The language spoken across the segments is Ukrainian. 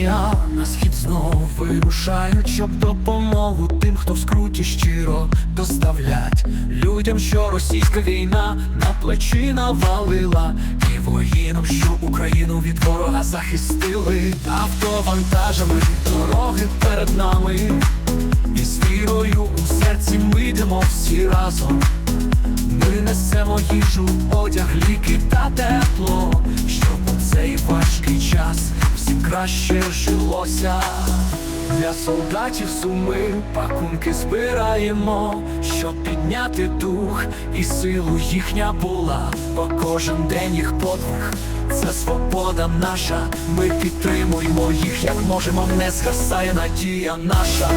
ім'я на схід знову вирушають, щоб допомогу тим, хто в скруті щиро доставлять. Людям, що російська війна на плечі навалила, і воїнам, що Україну від ворога захистили, автовантажами дороги перед нами, і з вірою у серці ми йдемо всі разом. Ми несемо їжу, одяг, ліки та тепло, щоб у цей важкий час краще жилося. Для солдатів суми пакунки збираємо, щоб підняти дух і силу їхня була, бо кожен день їх подвиг це свобода наша. Ми підтримуємо їх, як можемо, не згасає надія наша.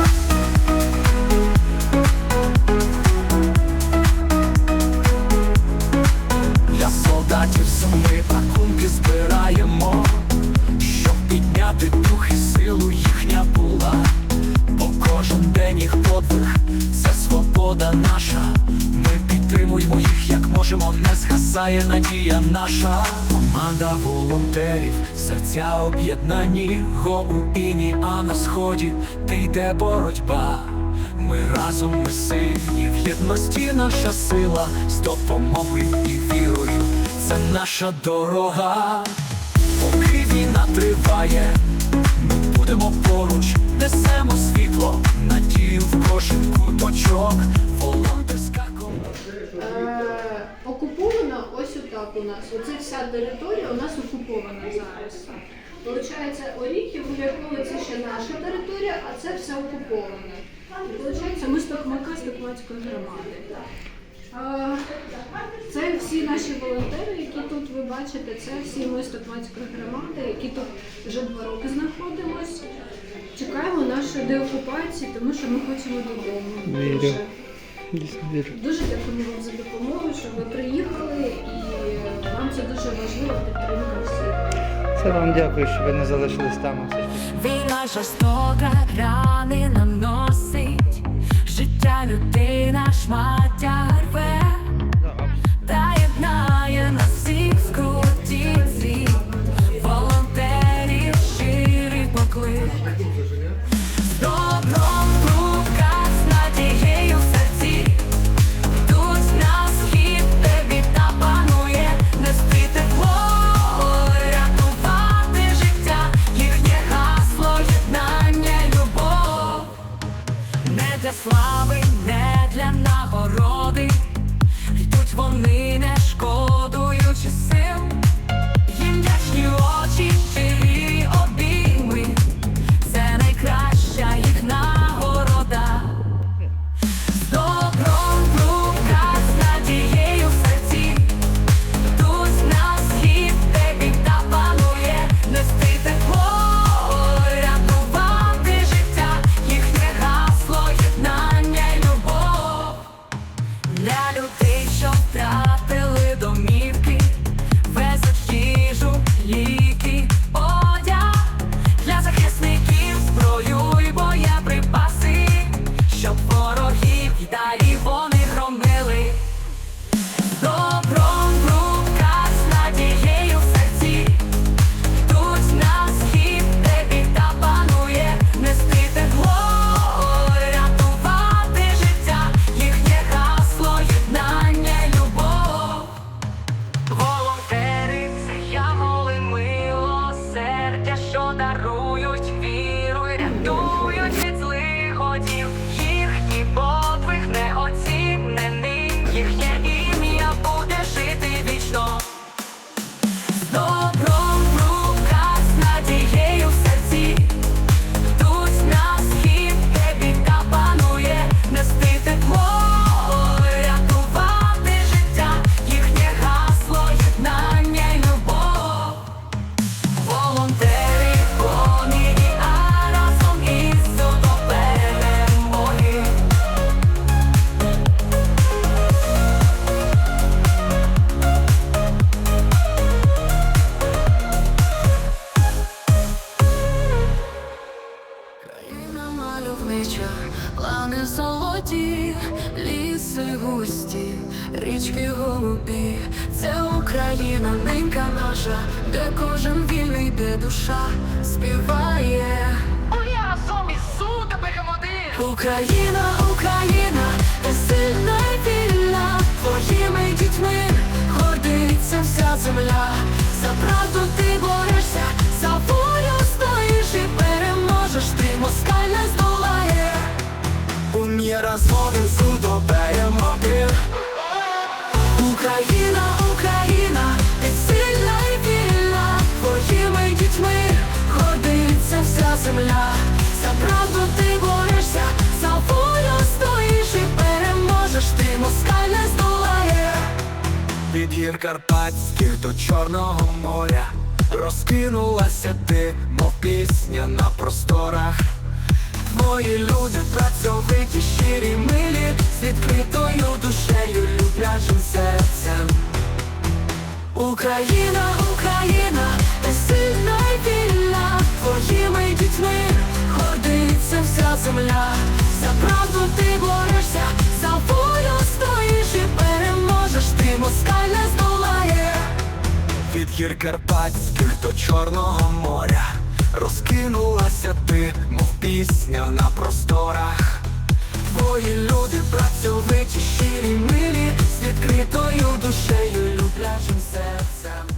Наша. Ми підтримуємо їх, як можемо, не згасає надія наша. Команда волонтерів, серця об'єднані, го у іні, а на сході, де йде боротьба. Ми разом ми сильні, в єдності наша сила, з допомогою і вірою, це наша дорога. Поки війна триває, ми будемо поруч, несемо світло, надію у нас. Оце вся територія у нас окупована зараз. Получається, Оріхів, Гулякове це ще наша територія, а це все окуповане. Получається, ми з Токмака, з Токмацької громади. Це всі наші волонтери, які тут ви бачите, це всі ми з Токмацької громади, які тут вже два роки знаходимось. Чекаємо нашої деокупації, тому що ми хочемо додому. Дуже. Дуже дякуємо вам за допомогу, що ви приїхали, це дуже важливо підтримка всіх. Це вам дякую, що ви не залишились там. Війна жорстока рани наносить, життя людей любов, Ліси густі, річки голубі, це Україна, ненька наша, де кожен вільний, де душа співає. Моя разом ісу тебе один. Україна, Україна, ти сильна і вільна, твоїми дітьми гордиться вся земля. За правду ти борешся, за волю стоїш і переможеш, ти москаль не здолає. Умі разом судобеємо гір Карпатських до Чорного моря. Розкинулася ти, мов пісня на просторах. Мої люди працьовиті, щирі, милі З відкритою душею, люблячим серцем. Україна, Україна, ти сильна і вільна, твоїми дітьми гордиться вся земля. За правду ти борешся, гір Карпатських до Чорного моря. Розкинулася ти, мов пісня на просторах. Твої люди працьовиті, щирі, милі З відкритою душею, люблячим серцем